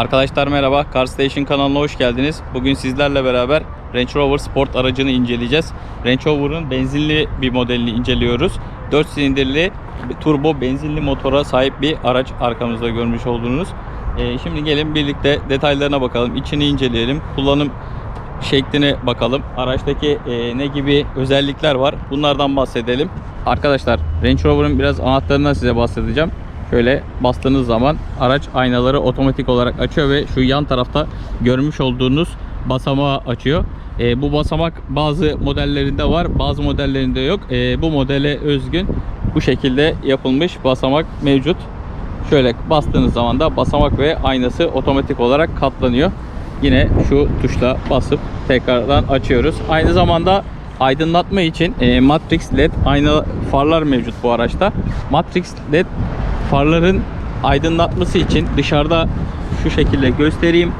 Arkadaşlar merhaba, Car Station kanalına hoş geldiniz. Bugün sizlerle beraber Range Rover Sport aracını inceleyeceğiz. Range Rover'ın benzinli bir modelini inceliyoruz. 4 silindirli turbo benzinli motora sahip bir araç arkamızda görmüş olduğunuz. Ee, şimdi gelin birlikte detaylarına bakalım, içini inceleyelim, kullanım şekline bakalım. Araçtaki e, ne gibi özellikler var bunlardan bahsedelim. Arkadaşlar Range Rover'ın biraz anahtarından size bahsedeceğim. Şöyle bastığınız zaman araç aynaları otomatik olarak açıyor ve şu yan tarafta görmüş olduğunuz basamağı açıyor. E, bu basamak bazı modellerinde var bazı modellerinde yok. E, bu modele özgün bu şekilde yapılmış basamak mevcut. Şöyle bastığınız zaman da basamak ve aynası otomatik olarak katlanıyor. Yine şu tuşla basıp tekrardan açıyoruz. Aynı zamanda aydınlatma için e, Matrix LED ayna farlar mevcut bu araçta. Matrix LED farların aydınlatması için dışarıda şu şekilde göstereyim.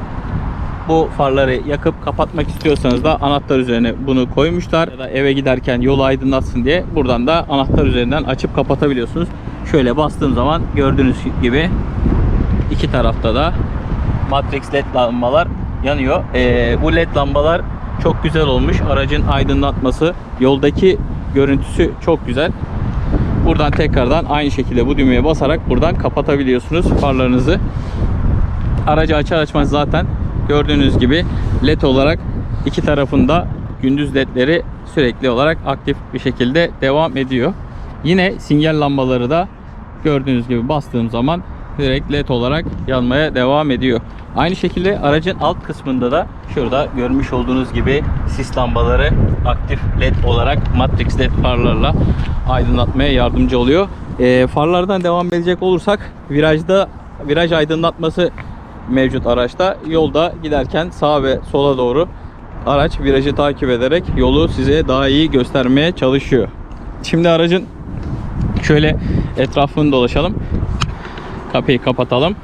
Bu farları yakıp kapatmak istiyorsanız da anahtar üzerine bunu koymuşlar. Ya da eve giderken yolu aydınlatsın diye buradan da anahtar üzerinden açıp kapatabiliyorsunuz. Şöyle bastığım zaman gördüğünüz gibi iki tarafta da Matrix LED lambalar yanıyor. Ee, bu LED lambalar çok güzel olmuş. Aracın aydınlatması, yoldaki görüntüsü çok güzel. Buradan tekrardan aynı şekilde bu düğmeye basarak buradan kapatabiliyorsunuz farlarınızı. Aracı açar açmaz zaten gördüğünüz gibi led olarak iki tarafında gündüz ledleri sürekli olarak aktif bir şekilde devam ediyor. Yine sinyal lambaları da gördüğünüz gibi bastığım zaman direkt led olarak yanmaya devam ediyor. Aynı şekilde aracın alt kısmında da şurada görmüş olduğunuz gibi sis lambaları aktif led olarak matrix led farlarla aydınlatmaya yardımcı oluyor. Ee, farlardan devam edecek olursak virajda viraj aydınlatması mevcut araçta. Yolda giderken sağa ve sola doğru araç virajı takip ederek yolu size daha iyi göstermeye çalışıyor. Şimdi aracın şöyle etrafını dolaşalım. Kapıyı kapatalım.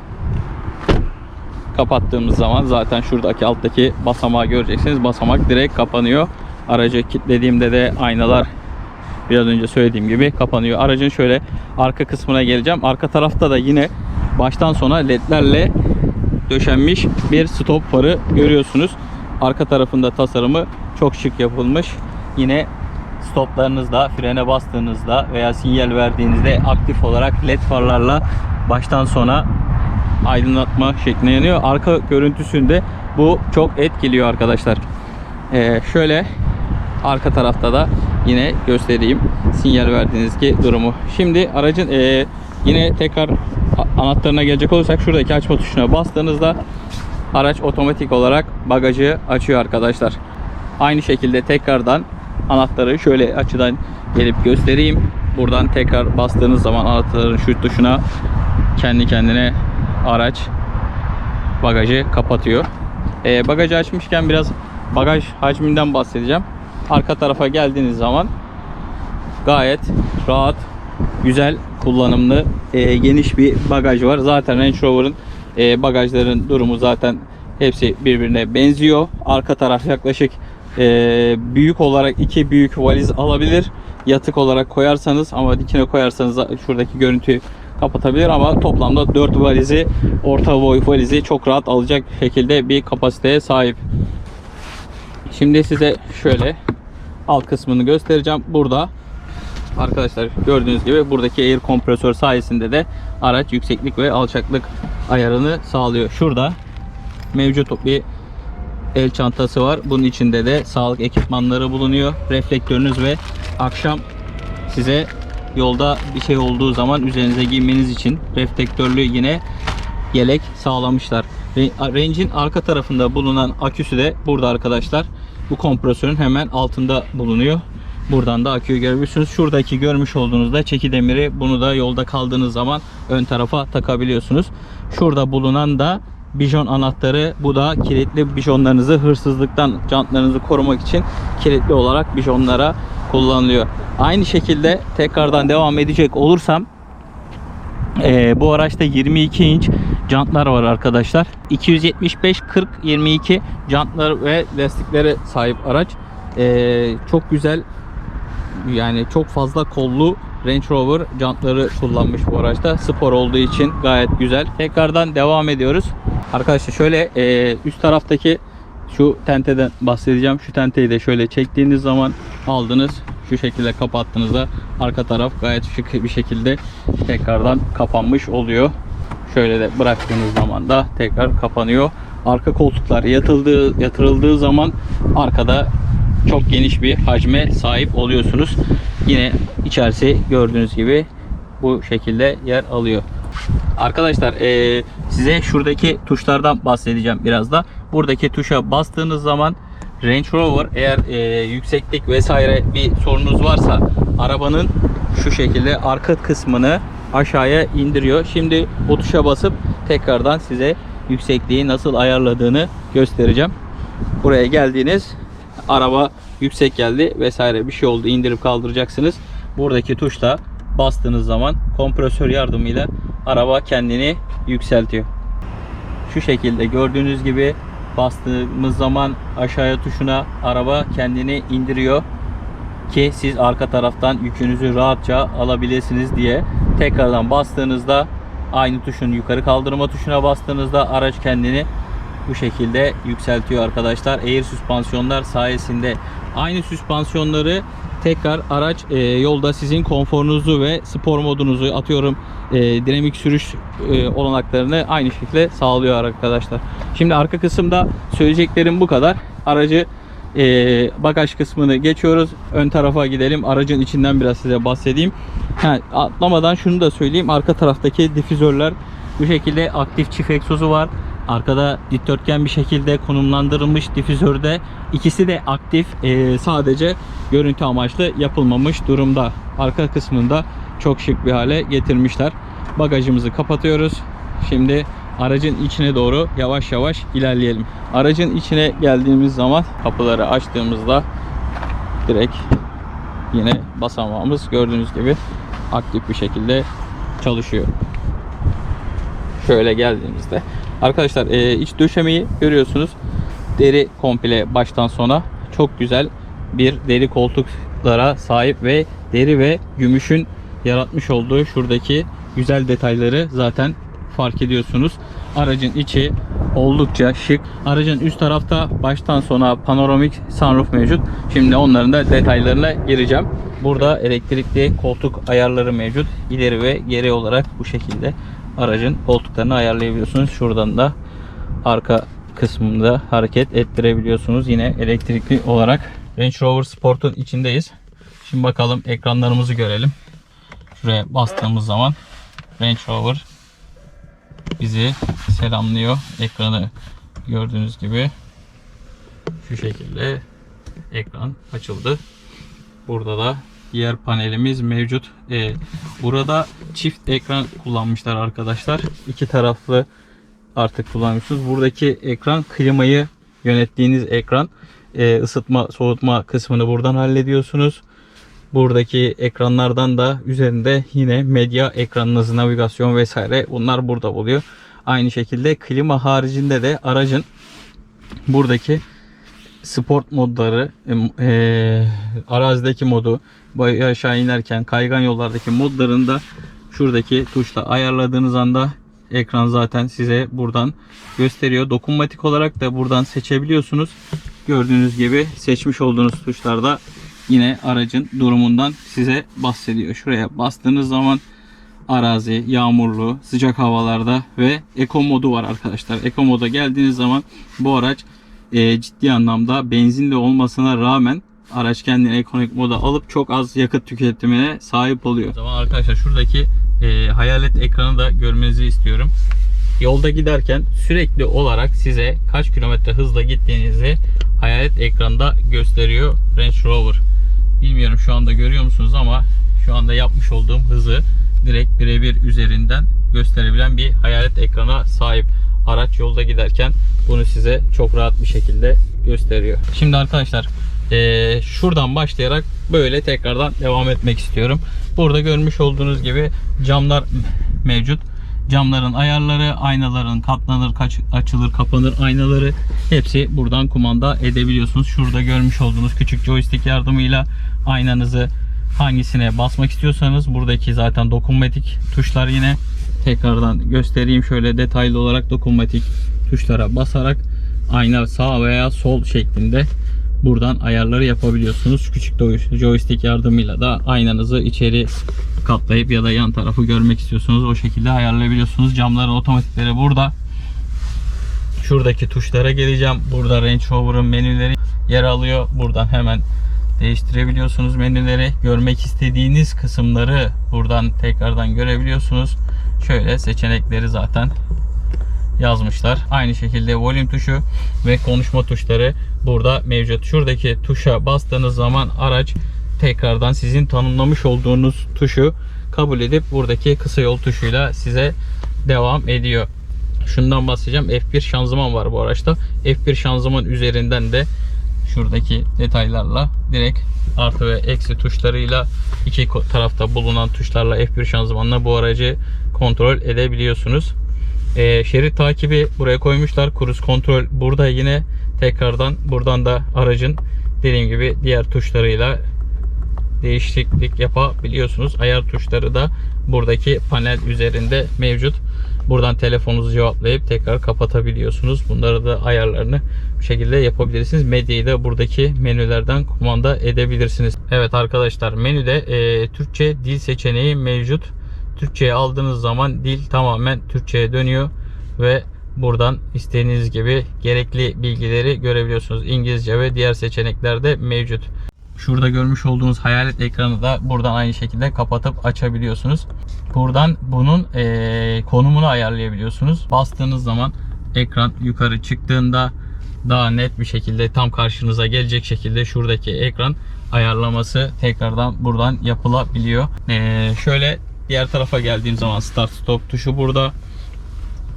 Kapattığımız zaman zaten şuradaki alttaki basamağı göreceksiniz. Basamak direkt kapanıyor. Aracı kilitlediğimde de aynalar biraz önce söylediğim gibi kapanıyor. Aracın şöyle arka kısmına geleceğim. Arka tarafta da yine baştan sona ledlerle döşenmiş bir stop farı görüyorsunuz. Arka tarafında tasarımı çok şık yapılmış. Yine stoplarınızda frene bastığınızda veya sinyal verdiğinizde aktif olarak led farlarla baştan sona aydınlatma şeklinde yanıyor. Arka görüntüsünde bu çok etkiliyor arkadaşlar. Ee, şöyle arka tarafta da yine göstereyim sinyal verdiğiniz durumu. Şimdi aracın e, yine tekrar anahtarına gelecek olursak şuradaki açma tuşuna bastığınızda araç otomatik olarak bagajı açıyor arkadaşlar. Aynı şekilde tekrardan anahtarı şöyle açıdan gelip göstereyim. Buradan tekrar bastığınız zaman anahtarın şu tuşuna kendi kendine araç bagajı kapatıyor. Ee, bagajı açmışken biraz bagaj hacminden bahsedeceğim. Arka tarafa geldiğiniz zaman gayet rahat, güzel, kullanımlı, e, geniş bir bagaj var. Zaten Range Rover'ın e, bagajların durumu zaten hepsi birbirine benziyor. Arka taraf yaklaşık e, büyük olarak iki büyük valiz alabilir. Yatık olarak koyarsanız ama dikine koyarsanız şuradaki görüntüyü kapatabilir ama toplamda 4 valizi orta boy valizi çok rahat alacak şekilde bir kapasiteye sahip. Şimdi size şöyle alt kısmını göstereceğim. Burada arkadaşlar gördüğünüz gibi buradaki air kompresör sayesinde de araç yükseklik ve alçaklık ayarını sağlıyor. Şurada mevcut bir el çantası var. Bunun içinde de sağlık ekipmanları bulunuyor. Reflektörünüz ve akşam size yolda bir şey olduğu zaman üzerinize giymeniz için reflektörlü yine yelek sağlamışlar. Range'in arka tarafında bulunan aküsü de burada arkadaşlar. Bu kompresörün hemen altında bulunuyor. Buradan da aküyü görebiliyorsunuz. Şuradaki görmüş olduğunuzda çeki demiri bunu da yolda kaldığınız zaman ön tarafa takabiliyorsunuz. Şurada bulunan da bijon anahtarı. Bu da kilitli bijonlarınızı hırsızlıktan jantlarınızı korumak için kilitli olarak bijonlara kullanılıyor. Aynı şekilde tekrardan devam edecek olursam ee, bu araçta 22 inç jantlar var arkadaşlar. 275 40 22 jantlar ve lastiklere sahip araç. Ee, çok güzel yani çok fazla kollu Range Rover jantları kullanmış bu araçta. Spor olduğu için gayet güzel. Tekrardan devam ediyoruz. Arkadaşlar şöyle e, üst taraftaki şu tenteden bahsedeceğim. Şu tenteyi de şöyle çektiğiniz zaman aldınız. Şu şekilde kapattığınızda arka taraf gayet şık bir şekilde tekrardan kapanmış oluyor. Şöyle de bıraktığınız zaman da tekrar kapanıyor. Arka koltuklar yatıldığı, yatırıldığı zaman arkada çok geniş bir hacme sahip oluyorsunuz. Yine içerisi gördüğünüz gibi bu şekilde yer alıyor. Arkadaşlar eee, size şuradaki tuşlardan bahsedeceğim biraz da. Buradaki tuşa bastığınız zaman Range Rover eğer eee, yükseklik vesaire bir sorunuz varsa arabanın şu şekilde arka kısmını aşağıya indiriyor. Şimdi o tuşa basıp tekrardan size yüksekliği nasıl ayarladığını göstereceğim. Buraya geldiğiniz araba yüksek geldi vesaire bir şey oldu indirip kaldıracaksınız. Buradaki tuşla bastığınız zaman kompresör yardımıyla araba kendini yükseltiyor. Şu şekilde gördüğünüz gibi bastığımız zaman aşağıya tuşuna araba kendini indiriyor ki siz arka taraftan yükünüzü rahatça alabilirsiniz diye tekrardan bastığınızda aynı tuşun yukarı kaldırma tuşuna bastığınızda araç kendini bu şekilde yükseltiyor arkadaşlar. Air süspansiyonlar sayesinde aynı süspansiyonları tekrar araç e, yolda sizin konforunuzu ve spor modunuzu atıyorum e, dinamik sürüş e, olanaklarını aynı şekilde sağlıyor arkadaşlar. Şimdi arka kısımda söyleyeceklerim bu kadar. Aracı e, bagaj kısmını geçiyoruz. Ön tarafa gidelim. Aracın içinden biraz size bahsedeyim. Ha, atlamadan şunu da söyleyeyim. Arka taraftaki difüzörler bu şekilde aktif çift egzozu var. Arkada dikdörtgen bir şekilde konumlandırılmış difüzörde. İkisi de aktif. e, sadece görüntü amaçlı yapılmamış durumda. Arka kısmında çok şık bir hale getirmişler. Bagajımızı kapatıyoruz. Şimdi aracın içine doğru yavaş yavaş ilerleyelim. Aracın içine geldiğimiz zaman kapıları açtığımızda direkt yine basamağımız gördüğünüz gibi aktif bir şekilde çalışıyor. Şöyle geldiğimizde arkadaşlar e, iç döşemeyi görüyorsunuz. Deri komple baştan sona çok güzel bir deri koltuklara sahip ve deri ve gümüşün yaratmış olduğu şuradaki güzel detayları zaten fark ediyorsunuz. Aracın içi oldukça şık. Aracın üst tarafta baştan sona panoramik sunroof mevcut. Şimdi onların da detaylarına gireceğim. Burada elektrikli koltuk ayarları mevcut. İleri ve geri olarak bu şekilde aracın koltuklarını ayarlayabiliyorsunuz. Şuradan da arka kısmında hareket ettirebiliyorsunuz. Yine elektrikli olarak Range Rover Sport'un içindeyiz. Şimdi bakalım ekranlarımızı görelim. Şuraya bastığımız zaman Range Rover bizi selamlıyor. Ekranı gördüğünüz gibi şu şekilde ekran açıldı. Burada da diğer panelimiz mevcut. Ee, burada çift ekran kullanmışlar arkadaşlar. İki taraflı artık kullanıyorsunuz. Buradaki ekran klimayı yönettiğiniz ekran. Ee, ısıtma soğutma kısmını buradan hallediyorsunuz. Buradaki ekranlardan da üzerinde yine medya ekranınız, navigasyon vesaire bunlar burada oluyor. Aynı şekilde klima haricinde de aracın buradaki sport modları, e, arazideki modu, aşağı inerken kaygan yollardaki modlarını da şuradaki tuşla ayarladığınız anda ekran zaten size buradan gösteriyor. Dokunmatik olarak da buradan seçebiliyorsunuz. Gördüğünüz gibi seçmiş olduğunuz tuşlarda yine aracın durumundan size bahsediyor. Şuraya bastığınız zaman arazi, yağmurlu, sıcak havalarda ve Eco modu var arkadaşlar. Eco moda geldiğiniz zaman bu araç e, ciddi anlamda benzinli olmasına rağmen araç kendini ekonomik moda alıp çok az yakıt tüketimine sahip oluyor. O zaman arkadaşlar şuradaki e, hayalet ekranı da görmenizi istiyorum. Yolda giderken sürekli olarak size kaç kilometre hızla gittiğinizi hayalet ekranda gösteriyor Range Rover. Bilmiyorum şu anda görüyor musunuz ama şu anda yapmış olduğum hızı direkt birebir üzerinden gösterebilen bir hayalet ekrana sahip. Araç yolda giderken bunu size çok rahat bir şekilde gösteriyor. Şimdi arkadaşlar eee, şuradan başlayarak böyle tekrardan devam etmek istiyorum. Burada görmüş olduğunuz gibi camlar mevcut. Camların ayarları, aynaların katlanır, kaç- açılır, kapanır aynaları hepsi buradan kumanda edebiliyorsunuz. Şurada görmüş olduğunuz küçük joystick yardımıyla aynanızı hangisine basmak istiyorsanız buradaki zaten dokunmatik tuşlar yine tekrardan göstereyim şöyle detaylı olarak dokunmatik tuşlara basarak ayna sağ veya sol şeklinde buradan ayarları yapabiliyorsunuz. Küçük joy- joystick yardımıyla da aynanızı içeri katlayıp ya da yan tarafı görmek istiyorsunuz. O şekilde ayarlayabiliyorsunuz. Camların otomatikleri burada. Şuradaki tuşlara geleceğim. Burada Range Rover'ın menüleri yer alıyor. Buradan hemen değiştirebiliyorsunuz menüleri. Görmek istediğiniz kısımları buradan tekrardan görebiliyorsunuz. Şöyle seçenekleri zaten yazmışlar. Aynı şekilde volüm tuşu ve konuşma tuşları burada mevcut. Şuradaki tuşa bastığınız zaman araç tekrardan sizin tanımlamış olduğunuz tuşu kabul edip buradaki kısa yol tuşuyla size devam ediyor. Şundan bahsedeceğim. F1 şanzıman var bu araçta. F1 şanzıman üzerinden de şuradaki detaylarla direkt artı ve eksi tuşlarıyla iki tarafta bulunan tuşlarla F1 şanzımanla bu aracı kontrol edebiliyorsunuz. Ee, şerit takibi buraya koymuşlar. Cruise kontrol burada yine tekrardan buradan da aracın dediğim gibi diğer tuşlarıyla değişiklik yapabiliyorsunuz. Ayar tuşları da buradaki panel üzerinde mevcut. Buradan telefonunuzu cevaplayıp tekrar kapatabiliyorsunuz. Bunları da ayarlarını bu şekilde yapabilirsiniz. Medyayı da buradaki menülerden kumanda edebilirsiniz. Evet arkadaşlar menüde e, Türkçe dil seçeneği mevcut. Türkçe'ye aldığınız zaman dil tamamen Türkçe'ye dönüyor ve buradan istediğiniz gibi gerekli bilgileri görebiliyorsunuz. İngilizce ve diğer seçenekler de mevcut. Şurada görmüş olduğunuz hayalet ekranı da buradan aynı şekilde kapatıp açabiliyorsunuz. Buradan bunun eee, konumunu ayarlayabiliyorsunuz. Bastığınız zaman ekran yukarı çıktığında daha net bir şekilde tam karşınıza gelecek şekilde şuradaki ekran ayarlaması tekrardan buradan yapılabiliyor. Eee, şöyle diğer tarafa geldiğim zaman start stop tuşu burada.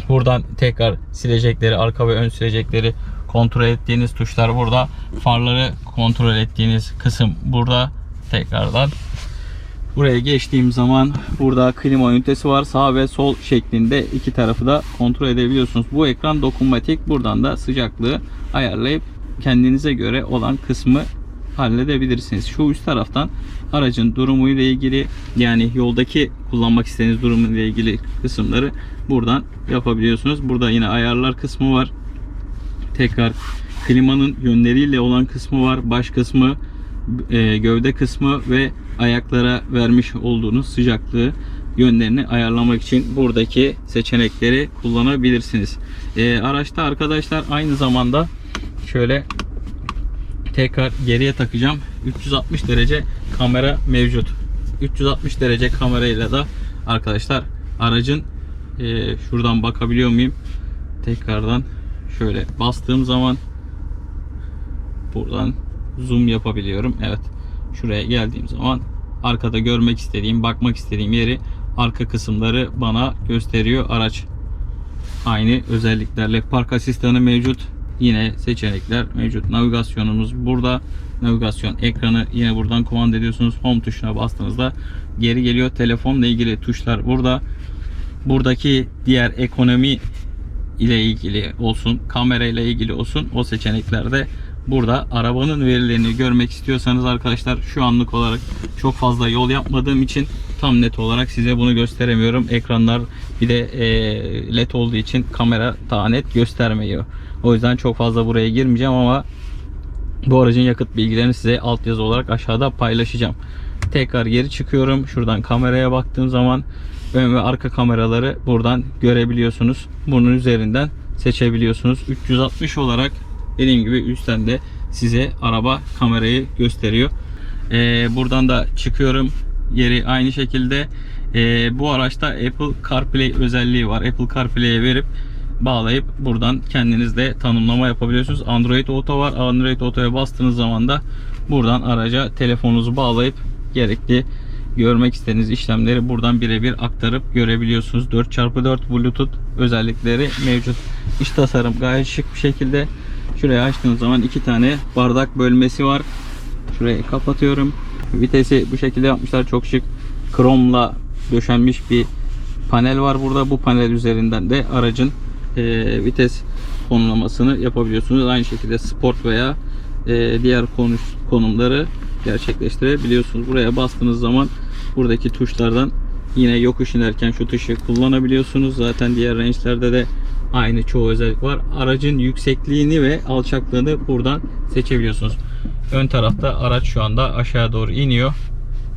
Buradan tekrar silecekleri, arka ve ön silecekleri kontrol ettiğiniz tuşlar burada. Farları kontrol ettiğiniz kısım burada. Tekrardan Buraya geçtiğim zaman burada klima ünitesi var. Sağ ve sol şeklinde iki tarafı da kontrol edebiliyorsunuz. Bu ekran dokunmatik. Buradan da sıcaklığı ayarlayıp kendinize göre olan kısmı halledebilirsiniz. Şu üst taraftan aracın durumu ile ilgili yani yoldaki kullanmak istediğiniz durumu ile ilgili kısımları buradan yapabiliyorsunuz. Burada yine ayarlar kısmı var. Tekrar klimanın yönleriyle olan kısmı var. Baş kısmı, e, gövde kısmı ve ayaklara vermiş olduğunuz sıcaklığı yönlerini ayarlamak için buradaki seçenekleri kullanabilirsiniz. E, araçta arkadaşlar aynı zamanda şöyle tekrar geriye takacağım. 360 derece kamera mevcut. 360 derece kamerayla da arkadaşlar aracın e, şuradan bakabiliyor muyum? Tekrardan şöyle bastığım zaman buradan zoom yapabiliyorum. Evet. Şuraya geldiğim zaman arkada görmek istediğim, bakmak istediğim yeri arka kısımları bana gösteriyor araç. Aynı özelliklerle park asistanı mevcut. Yine seçenekler mevcut. Navigasyonumuz burada. Navigasyon ekranı yine buradan kumanda ediyorsunuz. Home tuşuna bastığınızda geri geliyor. Telefonla ilgili tuşlar burada. Buradaki diğer ekonomi ile ilgili olsun, kamera ile ilgili olsun o seçeneklerde burada arabanın verilerini görmek istiyorsanız arkadaşlar şu anlık olarak çok fazla yol yapmadığım için tam net olarak size bunu gösteremiyorum. Ekranlar bir de e, led olduğu için kamera daha net göstermiyor. O yüzden çok fazla buraya girmeyeceğim ama bu aracın yakıt bilgilerini size altyazı olarak aşağıda paylaşacağım. Tekrar geri çıkıyorum. Şuradan kameraya baktığım zaman ön ve arka kameraları buradan görebiliyorsunuz. Bunun üzerinden seçebiliyorsunuz. 360 olarak dediğim gibi üstten de size araba kamerayı gösteriyor. Ee, buradan da çıkıyorum. Yeri aynı şekilde. Ee, bu araçta Apple CarPlay özelliği var. Apple CarPlay'e verip bağlayıp buradan kendiniz de tanımlama yapabiliyorsunuz. Android Auto var. Android Auto'ya bastığınız zaman da buradan araca telefonunuzu bağlayıp gerekli görmek istediğiniz işlemleri buradan birebir aktarıp görebiliyorsunuz. 4x4 Bluetooth özellikleri mevcut. İç tasarım gayet şık bir şekilde. Şuraya açtığınız zaman iki tane bardak bölmesi var. Şurayı kapatıyorum. Vitesi bu şekilde yapmışlar. Çok şık. Kromla döşenmiş bir panel var burada. Bu panel üzerinden de aracın e, vites konumlamasını yapabiliyorsunuz. Aynı şekilde sport veya e, diğer konuş, konumları gerçekleştirebiliyorsunuz. Buraya bastığınız zaman buradaki tuşlardan yine yokuş inerken şu tuşu kullanabiliyorsunuz. Zaten diğer range'lerde de aynı çoğu özellik var. Aracın yüksekliğini ve alçaklığını buradan seçebiliyorsunuz. Ön tarafta araç şu anda aşağı doğru iniyor.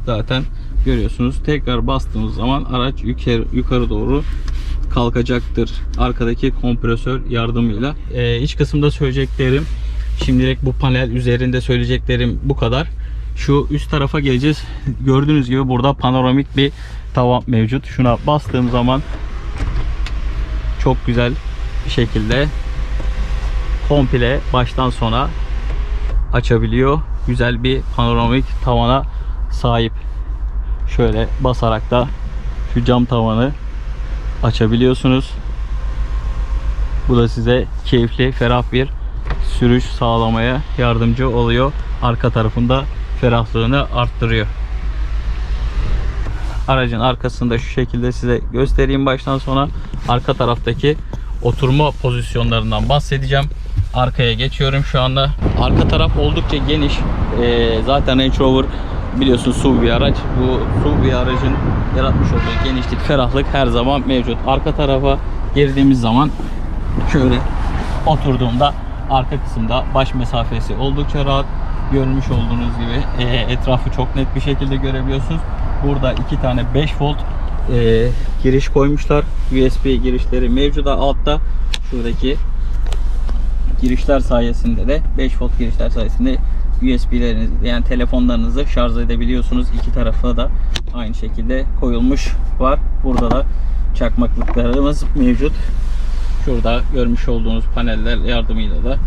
Zaten görüyorsunuz. Tekrar bastığımız zaman araç yukarı, yukarı doğru kalkacaktır. Arkadaki kompresör yardımıyla. Ee, iç kısımda söyleyeceklerim şimdilik bu panel üzerinde söyleyeceklerim bu kadar. Şu üst tarafa geleceğiz. Gördüğünüz gibi burada panoramik bir tavan mevcut. Şuna bastığım zaman çok güzel bir şekilde komple baştan sona açabiliyor. Güzel bir panoramik tavana sahip. Şöyle basarak da şu cam tavanı açabiliyorsunuz. Bu da size keyifli, ferah bir sürüş sağlamaya yardımcı oluyor. Arka tarafında ferahlığını arttırıyor. Aracın arkasında şu şekilde size göstereyim baştan sona. Arka taraftaki oturma pozisyonlarından bahsedeceğim. Arkaya geçiyorum şu anda. Arka taraf oldukça geniş. Ee, zaten Range Rover biliyorsun SUV bir araç. Bu SUV bir aracın yaratmış olduğu genişlik, ferahlık her zaman mevcut. Arka tarafa girdiğimiz zaman şöyle oturduğumda arka kısımda baş mesafesi oldukça rahat. Görmüş olduğunuz gibi e, etrafı çok net bir şekilde görebiliyorsunuz. Burada iki tane 5 volt e, giriş koymuşlar. USB girişleri mevcut altta. Şuradaki girişler sayesinde de 5 volt girişler sayesinde USB'lerinizi yani telefonlarınızı şarj edebiliyorsunuz. İki tarafa da aynı şekilde koyulmuş var. Burada da çakmaklıklarımız mevcut. Şurada görmüş olduğunuz paneller yardımıyla da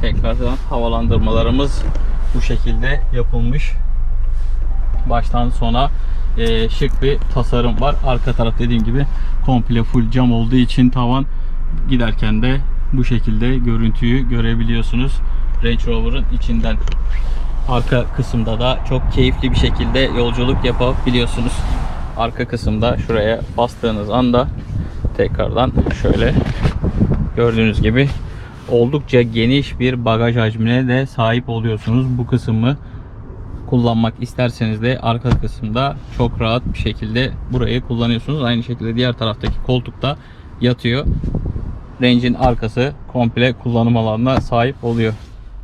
tekrardan havalandırmalarımız bu şekilde yapılmış. Baştan sona e, şık bir tasarım var. Arka taraf dediğim gibi komple full cam olduğu için tavan giderken de bu şekilde görüntüyü görebiliyorsunuz. Range Rover'ın içinden. Arka kısımda da çok keyifli bir şekilde yolculuk yapabiliyorsunuz. Arka kısımda şuraya bastığınız anda tekrardan şöyle gördüğünüz gibi oldukça geniş bir bagaj hacmine de sahip oluyorsunuz. Bu kısmı kullanmak isterseniz de arka kısımda çok rahat bir şekilde burayı kullanıyorsunuz. Aynı şekilde diğer taraftaki koltukta yatıyor. Range'in arkası komple kullanım alanına sahip oluyor.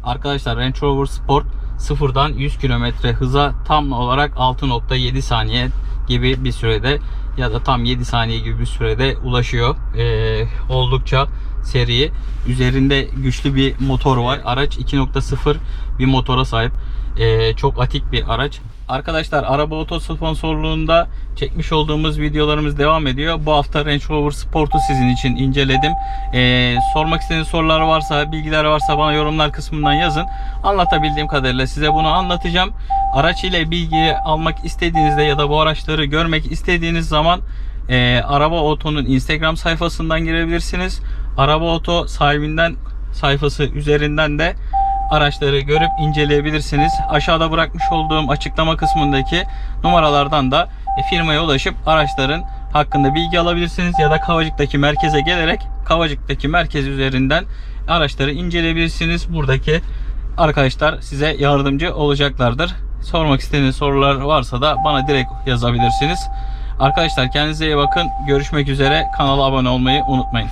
Arkadaşlar Range Rover Sport sıfırdan 100 km hıza tam olarak 6.7 saniye gibi bir sürede ya da tam 7 saniye gibi bir sürede ulaşıyor. Ee, oldukça seri. Üzerinde güçlü bir motor var. Araç 2.0 bir motora sahip. Ee, çok atik bir araç. Arkadaşlar Araba Oto sponsorluğunda çekmiş olduğumuz videolarımız devam ediyor. Bu hafta Range Rover Sport'u sizin için inceledim. Ee, sormak istediğiniz sorular varsa, bilgiler varsa bana yorumlar kısmından yazın. Anlatabildiğim kadarıyla size bunu anlatacağım. Araç ile bilgi almak istediğinizde ya da bu araçları görmek istediğiniz zaman e, Araba Oto'nun Instagram sayfasından girebilirsiniz. Araba Oto sahibinden sayfası üzerinden de araçları görüp inceleyebilirsiniz. Aşağıda bırakmış olduğum açıklama kısmındaki numaralardan da e, firmaya ulaşıp araçların hakkında bilgi alabilirsiniz ya da Kavacık'taki merkeze gelerek Kavacık'taki merkez üzerinden araçları inceleyebilirsiniz. Buradaki arkadaşlar size yardımcı olacaklardır. Sormak istediğiniz sorular varsa da bana direkt yazabilirsiniz. Arkadaşlar kendinize iyi bakın. Görüşmek üzere. Kanala abone olmayı unutmayın.